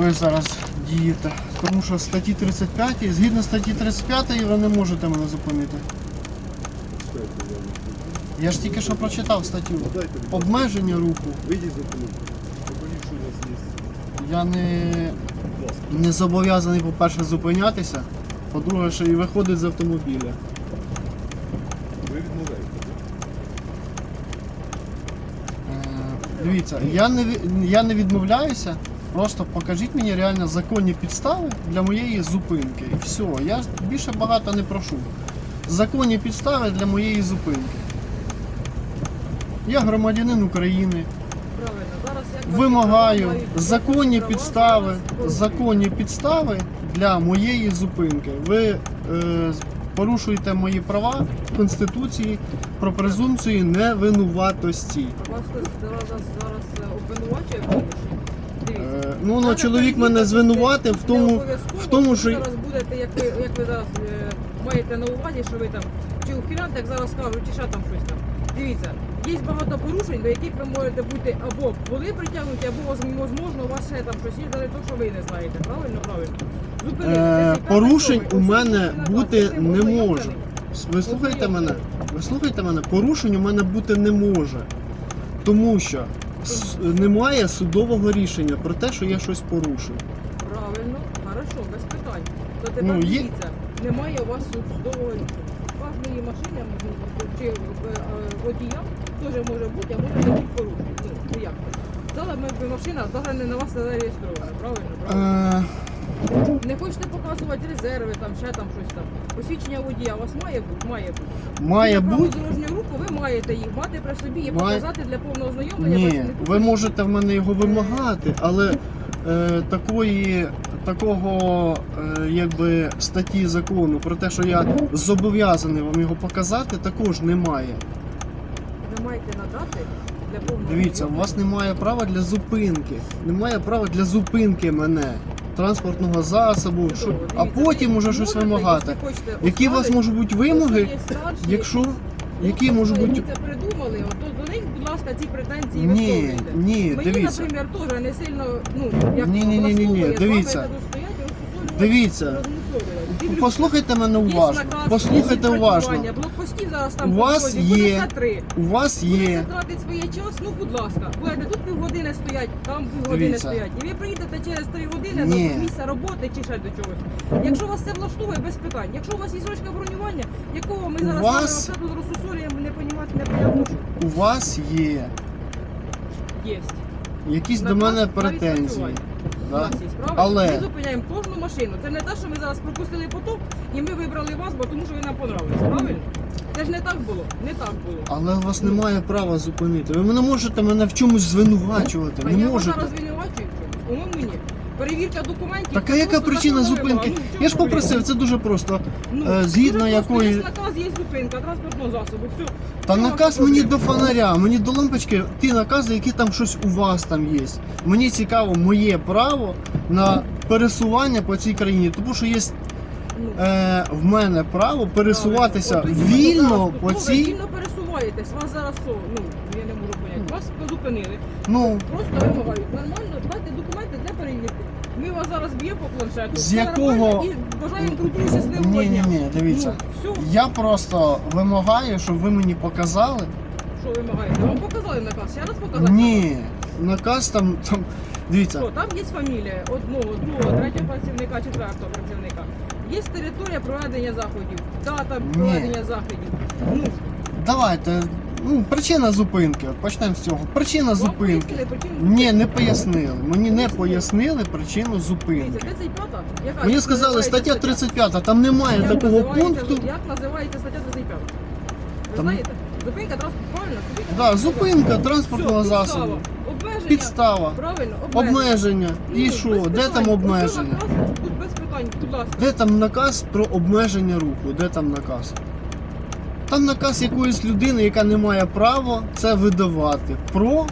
ви зараз дієте. Тому що статті 35, згідно статті 35 ви не можете мене зупинити. Я ж тільки що прочитав статтю. Ласка. Обмеження руху. Вийдіть з. Я не, не зобов'язаний, по-перше, зупинятися. По-друге, ще і виходить з автомобіля. Ви відмовляєте. Е, Дивіться, я не, я не відмовляюся. Просто покажіть мені реально законні підстави для моєї зупинки. І все. Я більше багато не прошу. Законні підстави для моєї зупинки. Я громадянин України. Правильно. Зараз як Вимагаю законні підстави, законні підстави для моєї зупинки. Ви е, порушуєте мої права в Конституції про презумпцію невинуватості. Вас зараз, зараз е, обвинувачує? Дивіться. Е, ну, ну чоловік мене звинуватив в тому, в тому, що зараз будете, як ви, як ви зараз е, маєте на увазі, що ви там чи ухилянт, як зараз кажуть, чи ще там щось там. Дивіться, є багато порушень, до яких ви можете бути або були притягнуті, або можливо, у вас ще там щось є, але то, що ви не знаєте. Правильно, правильно. Зупинити. е, порушень у мене бути не може. Ви слухаєте мене? Ви слухаєте мене? Порушень у мене бути не може. Тому що с- немає судового рішення про те, що я щось порушив. Правильно, хорошо, без питань. То тепер Ну, є- дивіться, немає у вас суд- судового рішення. Кожної машини м, чи е, е, водія теж може бути, а може бути порушення. Ну, ну як це? Зараз ми машина зараз не на вас не зареєстрована, правильно? правильно? Е, Не хочете показувати резерви, там ще там щось там. Посвідчення водія у вас має бути? Має бути. має бути. дорожнього руху ви маєте їх мати при собі і Має- показати для повного ознайомлення. Ні, ви можете в мене його вимагати, але е, такої, такого е, якби статті закону про те, що я зобов'язаний вам його показати, також немає. Ви маєте надати для повного Дивіться, у вас немає права для зупинки. Немає права для зупинки мене, транспортного засобу, що, а потім уже щось вимагати. Які у вас можуть бути вимоги, якщо які можуть бути. це придумали, от, то до них, будь ласка, ці претензії Ні, висловлюйте. ні, Мені, дивіться. наприклад, теж не сильно, ну, як Ні, ні, ні, ні, ні, влаштовує дивіться. стоять, розсусолювати, Дивіться. розмусолювати. Послухайте мене уважно. Послухайте уважно. Блокпостів зараз там У вас дорозі, є- буде три. У вас Будете є. тратити своє час, ну будь ласка, будете тут півгодини стоять, там півгодини Дивіться. стоять. І ви приїдете через три години Ні. до місця роботи чи ще до чогось. Якщо вас це влаштовує, без питань. Якщо у вас є срочка бронювання, якого ми зараз вас- все тут розсусолюємо, не понімати, непонятно, що У вас є є. якісь до Наказ мене на претензії. Відпрацювання. У нас є, правильно? Але- Ми зупиняємо кожну машину. Це не те, що ми зараз пропустили поток і ми вибрали вас, бо тому що ви нам понравились. Правильно? Це ж не так було. Не так було. Але у вас немає права зупинити. Ви не можете мене в чомусь звинувачувати. А Не я вас можете. зараз звинувачую. По-моєму, ні. Перевірка документів. Так а яка причина зупинки? Ну, Я ж попросив, це дуже просто. Ну, е, згідно дуже просто, якої- наказ, є зупинка транспортного засобу. Все. Та наказ мені до фонаря, мені до лампочки, ті накази, які там щось у вас там є. Мені цікаво моє право на пересування по цій країні, тому що є Ну, е, в мене право пересуватися вільно по ну, Ви цій. вільно пересуваєтесь. Вас зараз що? Ну, я не можу поняти. Вас зупинили. Ну Просто вимагають. Нормально, дайте документи для перевірки. Вас зараз б'ємо по планшету. З якого- І друг другу щасливого ні, ні, дня. ні, дивіться. Ну, все, Я просто вимагаю, щоб ви мені показали. що вимагаєте? Вам показали наказ? Ще раз показати? Ні, наказ там, там дивіться. Що, там є фамілія одного, другого, третього працівника, четвертого працівника. Є територія проведення заходів, дата проведення заходів. Ну, Давайте. Ну, причина зупинки. От почнемо з цього. Причина зупинки. Ні, не пояснили. Мені не Пояснили. причину зупинки. Дивіться, 35 яка? Мені сказали, стаття 35, там немає такого пункту. Як називається стаття 35? Ви Там- знаєте? Зупинка транспорт, правильно? Да, зупинка транспортного Все, підстава. засобу. Обмеження. Підстава. Правильно, обмеження. Обмеження. І що? Де питань. там обмеження? наказ, Тут без питань, будь ласка. Де там наказ про обмеження руху? Де там наказ? Там наказ якоїсь людини, яка не має права це видавати. Про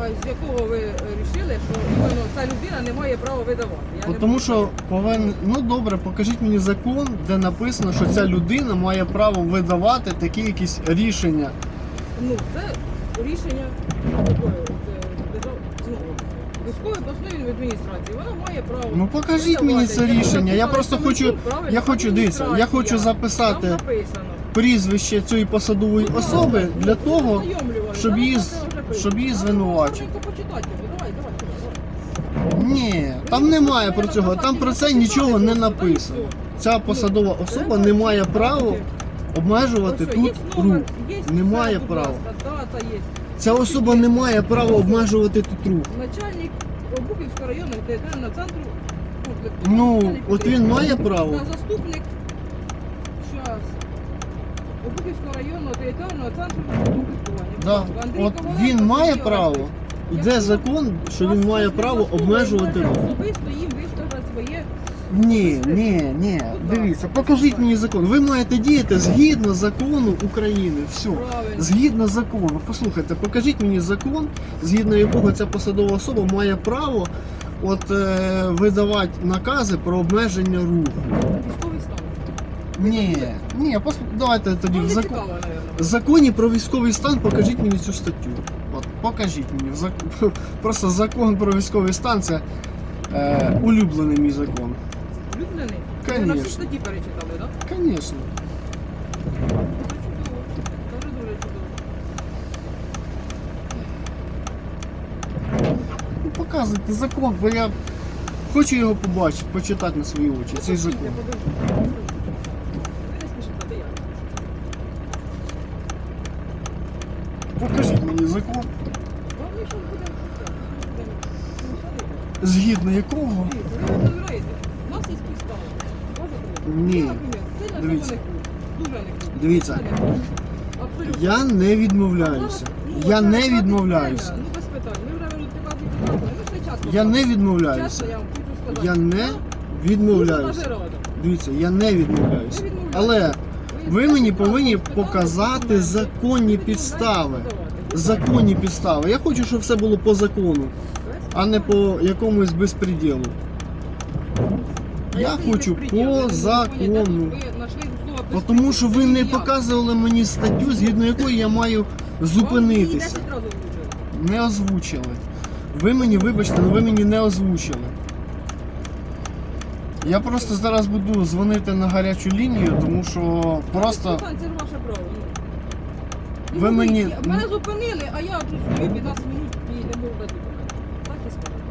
А з якого ви рішили, що іменно ця людина не має права видавати? Я не тому, що повинен. Ну добре, покажіть мені закон, де написано, що ця людина має право видавати такі якісь рішення. Ну, це рішення ну, Військової обласної адміністрації, вона має право. Ну покажіть мені це видавати. рішення. Я просто хочу, я хочу дивіться, я хочу записати Там написано. Прізвище цієї посадової особи для того, щоб її з- щоб її ну, звинувачити. ні, там немає про цього, там про це нічого не написано. Ця посадова особа не має права обмежувати тут рух. Немає права. Дата є. Ця особа не має права обмежувати тут рух. Начальник Обухівського районного територіального центру. комплекту. Ну, от він має право. Та заступник. Щас. Обухівського районного територіального центру Да. От він має право. Йде закон, що він має право обмежувати рух. Особисто їм виставити своє. Ні, ні, ні. Дивіться, покажіть мені закон. Ви маєте діяти згідно закону України. Все. Згідно закону. Послухайте, покажіть мені закон, згідно якого ця посадова особа має право от, е, видавати накази про обмеження руху. Військовий стан. Ні, ні, пос... давайте тоді Вам в не закон. цікаво, мабуть. В законі про військовий стан покажіть мені цю статтю. От, покажіть мені. В зак- Просто закон про військовий стан це е, улюблений мій закон. Улюблений? Ви на всі Конечно. статті перечитали, так? Звісно. Дуже чудово. Дуже дуже чудово. Ну, показуйте закон, бо я хочу його побачити, почитати на свої очі. Цей Послухайте, закон. подивіться. Ви відмовляюся. Без питань. Ми вже вилучувати підстави. Ми все часто. Я не відмовляюся. я хочу сказати. Я не відмовляюся. Дивіться, я не відмовляюся. Але ви мені повинні показати законні підстави. Законні підстави. Я хочу, щоб все було по закону, а не по якомусь безпреділу. Я хочу по закону. Бо. Тому що ви не показували мені статтю, згідно якої я маю зупинитися. її 10 разів влучили. Не озвучили. Ви мені, вибачте, але ви мені не озвучили. Я просто зараз буду дзвонити на гарячу лінію, тому що просто. Це ж ваше право. Ви мені- Мене зупинили, а я тут стою 15 минут і не можу дати документи. Так і сказали.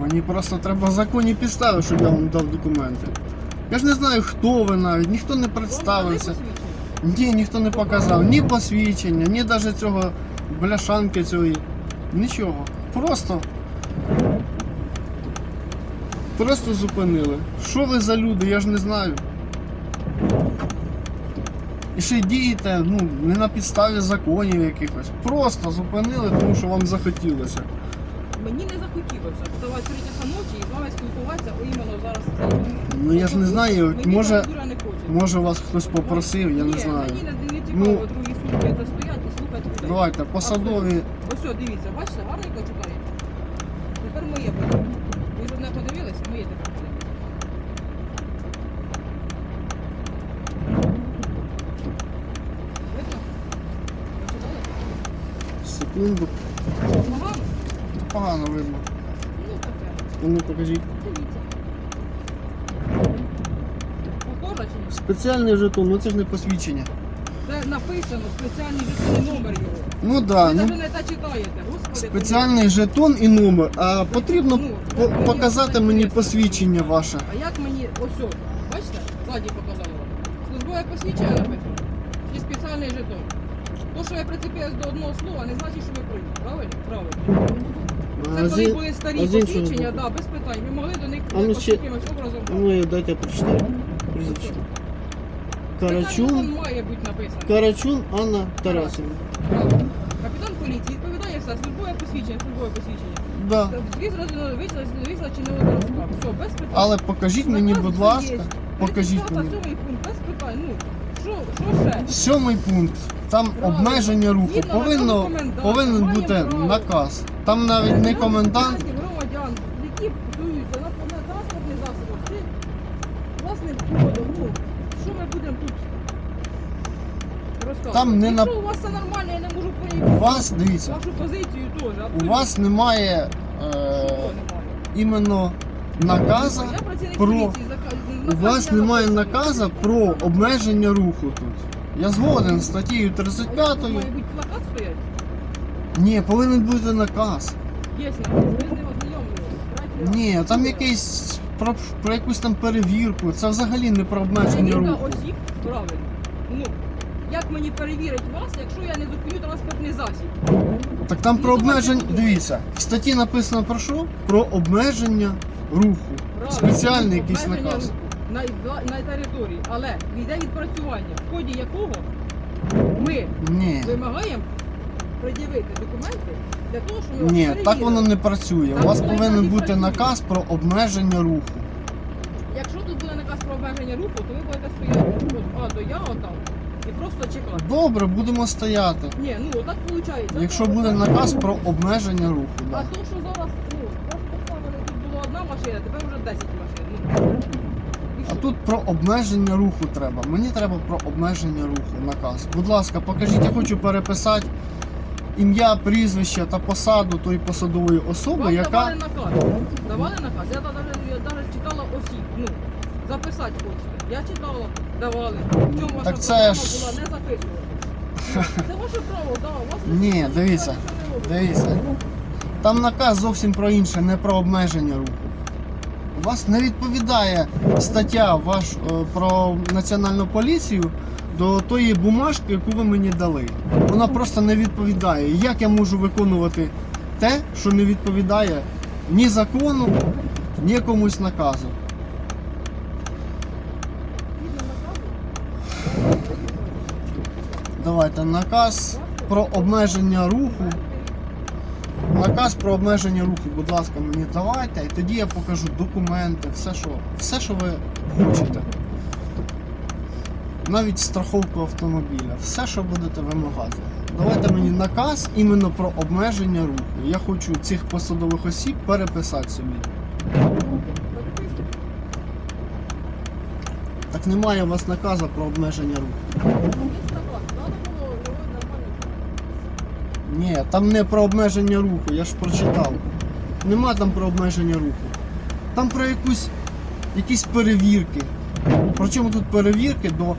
Мені просто треба законні підстави, щоб я вам дав документи. Я ж не знаю, хто ви навіть, ніхто не Вам представився. дали посвідчення? Ні, ніхто не показав ні посвідчення, ні навіть цього бляшанки цієї. Нічого. Просто. Просто зупинили. Що ви за люди, я ж не знаю. І ще й дієте, ну, не на підставі законів якихось. Просто зупинили, тому що вам захотілося. Мені не захотілося вставати 3 часа ночі і з вами спілкуватися о, іменно зараз. Ну я ж не знаю, Мені може, не може вас хтось попросив, я Ні, не знаю. Мені не, не Ну, другі сутки це стоять і слухати людей. Давайте, посадові. Ось, о, дивіться, бачите, гарненько читає. Тепер моє буде. Ви ж одне подивилися, моє тепер буде. Видно? Почитали? Секунду. Погано? Погано видно. Ну, таке. Ну покажіть. Дивіться. Похоже чи ні? Спеціальний жетон, ну це ж не посвідчення. Це написано, спеціальний житловий номер його. Ну да, Ви ну навіть не те читаєте, господи. спеціальний жетон і номер. А потрібно Ну, по- мені показати це мені інтересно. посвідчення ваше. А як мені ось о, бачите, ззаді показали вам. Службове посвідчення написано. І спеціальний жетон. То, що я прицепилась до одного слова, не значить, що ви праві. Правильно? Правильно. Це коли були старі посвідчення, да, без питань. Ви могли до них А ну якось ще- якимось образом. Ну дайте я прочитаю. Прізвище. Карачун. Має бути написано. Карачун Анна Тарасівна. Правильно. Капітан поліції відповідає все, службове посвідчення, службове посвідчення. Да. Визначеного зразка. Все, без питань. Але покажіть мені, Наказ будь ласка. Покажіть 30 мені. сьомий пункт, без питань. Ну, що, що ще? Сьомий пункт. Там обмеження руху. Повинно, повинен бути наказ. Там навіть не комендант. громадян, які псуються на на транспортних засобах, чи власним ходом. Ну, що ми будемо тут розказувати? Там не Якщо у вас все нормально, я не можу У вас, дивіться, вашу позицію теж. у вас немає е, немає? іменно наказа. Я працівник про- поліції, зака- У вас я немає наказа про обмеження руху тут. Я згоден з статтею 35. Має бути плакат стоять? Ні, повинен бути наказ. Є наказ, ви з ним. Ні, там якийсь про, про якусь там перевірку. Це взагалі не про обмеження руху. осіб, правильно. Ну, як мені перевірити вас, якщо я не зупиню транспортний засіб? Так там про обмеження. Дивіться, в статті написано про що? Про обмеження руху. Правильно. Спеціальний якийсь Обмеження наказ. руху На, на території, але йде відпрацювання, в ході якого ми Ні. вимагаємо пред'явити документи для того, щоб ми вас Ні, так воно не працює. У вас воно повинен і бути працює. наказ про обмеження руху. Якщо тут буде наказ про обмеження руху, то ви будете стояти от А до Я отам і просто чекати. Добре, будемо стояти. Ні, ну отак виходить. Якщо буде наказ про обмеження руху. А Да. то, що зараз, ну, вас поставили, тут була одна машина, тепер вже 10 машин. Ну? Тут про обмеження руху треба. Мені треба про обмеження руху наказ. Будь ласка, покажіть, я хочу переписати ім'я, прізвище та посаду тої посадової особи, Вам яка. давали наказ. Давали наказ. Я навіть, читала осіб. Ну, записати хочете. Я читала, давали. В чому ваша Так це проблема ж- була не записувати? Це ваше право, да. У вас Ні, ніхто дивіться, нічого не робить. Дивіться. Там наказ зовсім про інше, не про обмеження руху. Вас не відповідає стаття ваш, е, про національну поліцію до тої бумажки, яку ви мені дали. Вона просто не відповідає. Як я можу виконувати те, що не відповідає ні закону, ні комусь наказу, Давайте наказ про обмеження руху. Наказ про обмеження руху, будь ласка, мені давайте, і тоді я покажу документи, все, що, все, що ви хочете. Навіть страховку автомобіля, все, що будете вимагати. Давайте мені наказ іменно про обмеження руху. Я хочу цих посадових осіб переписати собі. Так немає у вас наказу про обмеження руху. Є наказ. Надо було його нормально. Ні, там не про обмеження руху, я ж прочитав. Нема там про обмеження руху. Там про якусь якісь перевірки. Причому тут перевірки до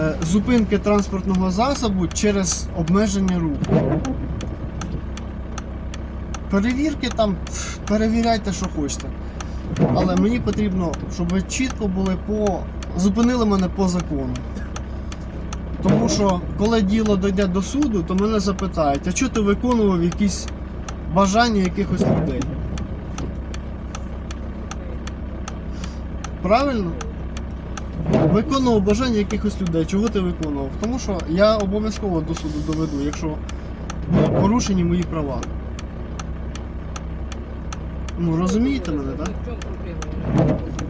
е, зупинки транспортного засобу через обмеження руху. Перевірки там перевіряйте, що хочете. Але мені потрібно, щоб ви чітко були по. зупинили мене по закону. Тому що коли діло дійде до суду, то мене запитають, а чого ти виконував якісь бажання якихось людей? Правильно? Виконував бажання якихось людей. Чого ти виконував? Тому що я обов'язково до суду доведу, якщо порушені мої права. Ну розумієте мене?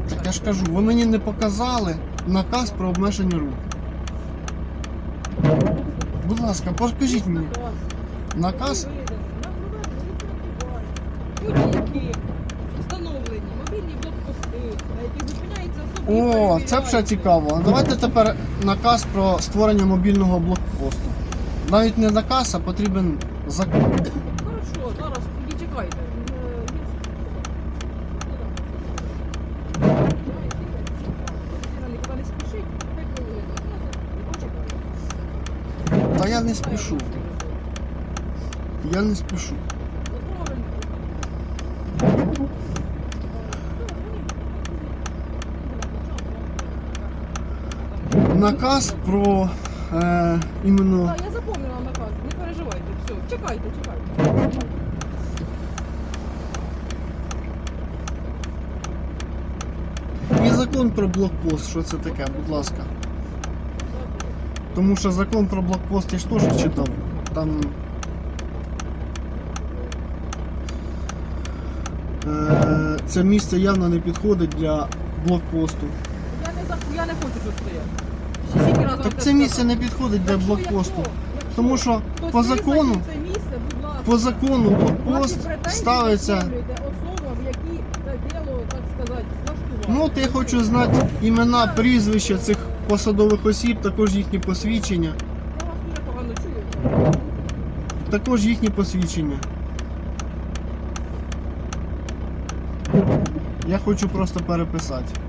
Так я ж кажу, ви мені не показали наказ про обмеження руху. Будь ласка, покажіть мені. Наказ Будь-які встановлені мобільні блокпости, на яких зупиняється особи. О, це вже цікаво. Давайте тепер наказ про створення мобільного блокпосту. Навіть не наказ, а потрібен закон. Хорошо, зараз тоді чекайте. Е, є- Людина нікуди не спішить, хай хвилину. І почекає. Та я не спішу. Я не спішу. Наказ про е, іменно. Так, я запомнила наказ, не переживайте, все, чекайте, чекайте. І закон про блокпост, що це таке, будь ласка. Тому що закон про блокпост я ж теж читав. Там. Е, це місце явно не підходить для блокпосту. Я не, за- я не хочу тут стояти. Ще скільки разів вам Так це це місце не підходить для Якщо- блокпосту. якщо- якщо Тому що хтось по закону, це місце, будь ласка. по закону Ваші блокпост претензії ставиться. висловлюйте особам, які це діло, так сказати, влаштували. Ну, от я хочу знати імена, прізвища цих посадових осіб, також їхні посвідчення. Також їхні посвідчення. Я хочу просто переписати.